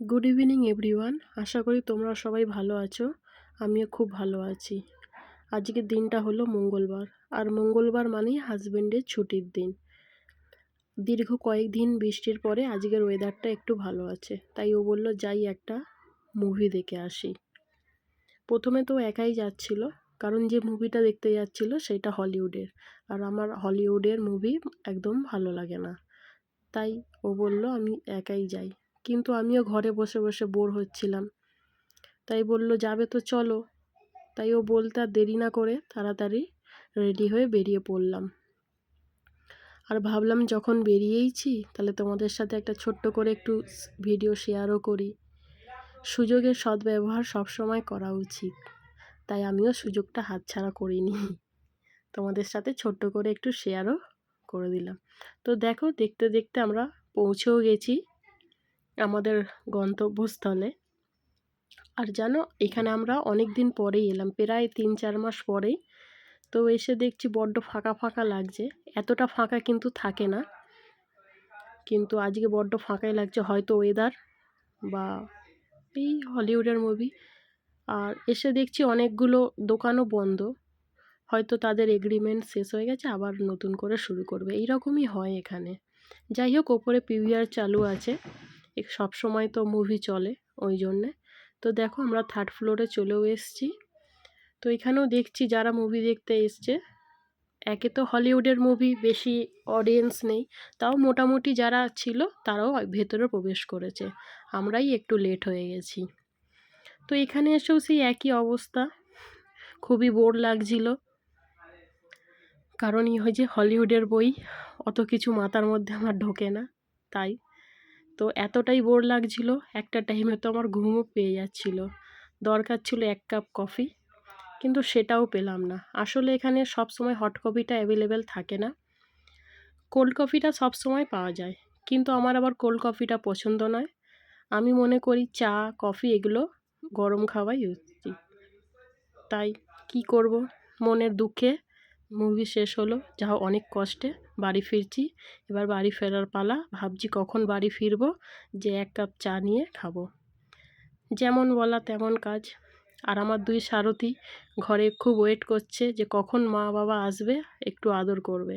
Good evening everyone আশা করি তোমরা সবাই ভালো আছো। আমিও খুব ভালো আছি। আজকের দিনটা হলো মঙ্গলবার। আর মঙ্গলবার মানেই হাজব্যান্ডের ছুটির দিন। দীর্ঘ কয়েকদিন বৃষ্টির পরে আজকের ওয়েদারটা একটু ভালো আছে। তাই ও বলল, যাই একটা মুভি দেখে আসি। প্রথমে তো একাই যাচ্ছিল। কারণ যে মুভিটা দেখতে যাচ্ছিল সেটা হলিউডের। আর আমার হলিউডের মুভি একদম ভালো লাগে না। তাই ও বলল, আমি একাই যাই। কিন্তু আমিও ঘরে বসে বসে বোর হচ্ছিলাম। তাই বলল, যাবে তো, চলো। তাই ও বলতে আর দেরি না করে তাড়াতাড়ি রেডি হয়ে বেরিয়ে পড়লাম। আর ভাবলাম, যখন বেরিয়েইছি, তাহলে তোমাদের সাথে একটা ছোট্ট করে একটু ভিডিও শেয়ারও করি। সুযোগের সদ্ব্যবহার সবসময় করা উচিত। তাই আমিও সুযোগটা হাতছাড়া করিনি। তোমাদের সাথে ছোট্ট করে একটু শেয়ারও করে দিলাম। তো দেখো, দেখতে দেখতে আমরা পৌঁছেও গেছি। আমাদের গন্তব্যস্থলে। আর জানো, এখানে আমরা অনেক দিন পরেই এলাম, প্রায় তিন চার মাস পরেই। তো এসে দেখছি বড্ড ফাঁকা ফাঁকা লাগছে, এতটা ফাঁকা কিন্তু থাকে না। কিন্তু আজকে বড্ড ফাঁকাই লাগছে, হয়তো ওয়েদার বা এই হলিউডের মুভি আর এসে দেখছি অনেকগুলো দোকানও বন্ধ। হয়তো তাদের এগ্রিমেন্ট শেষ হয়ে গেছে, আবার নতুন করে শুরু করবে। এইরকমই হয় এখানে। যাই হোক, ওপরে পিভিআর চালু আছে। সব সময় তো মুভি চলে ওই জন্যে তো দেখো আমরা থার্ড ফ্লোরে চলেও এসছি। তো এখানেও দেখছি যারা মুভি দেখতে এসছে, একে তো হলিউডের মুভি বেশি অডিয়েন্স নেই। তাও মোটামুটি যারা ছিল তারাও ভেতরে প্রবেশ করেছে। আমরাই একটু লেট হয়ে গেছি। তো এখানে এসেও সেই একই অবস্থা। খুবই বোর লাগছিল। কারণ এই হয় যে হলিউডের বই, অত কিছু মাথার মধ্যে আমার ঢোকে না। তাই তো এতটাই বোর লাগছিল, একটা টাইমে তো আমার ঘুমও পেয়ে যাচ্ছিল। দরকার ছিল এক কাপ কফি কিন্তু সেটাও পেলাম না। আসলে এখানে সব সময় হট কফিটা অ্যাভেলেবেল থাকে না। কোল্ড কফিটা সব সময় পাওয়া যায়, কিন্তু আমার আবার কোল্ড কফিটা পছন্দ নয়। আমি মনে করি চা কফি এগুলো গরম খাওয়াই উচিত। তাই কি করব? মনের দুঃখে মুভি শেষ হলো, যা অনেক কষ্টে। বাড়ি ফিরছি। এবার বাড়ি ফেরার পালা, ভাবছি কখন বাড়ি ফিরবো, যে এক কাপ চা নিয়ে খাব। যেমন বলা তেমন কাজ। আর আমার দুই সারথি ঘরে খুব ওয়েট করছে যে কখন মা বাবা আসবে, একটু আদর করবে।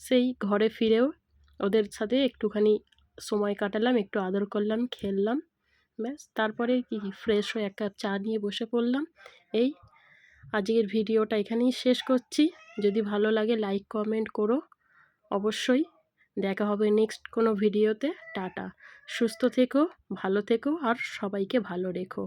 সেই ঘরে ফিরেও ওদের সাথে একটুখানি সময় কাটালাম, একটু আদর করলাম, খেললাম, ব্যাস। তারপরে কি ফ্রেশ হয়ে এক কাপ চা নিয়ে বসে পড়লাম। এই আজকের ভিডিওটা এখানেই শেষ করছি। যদি ভালো লাগে লাইক কমেন্ট করো। অবশ্যই। দেখা হবে নেক্সট কোনো ভিডিওতে টাটা। সুস্থ থেকো, ভালো থেকো, আর সবাইকে ভালো রেখো।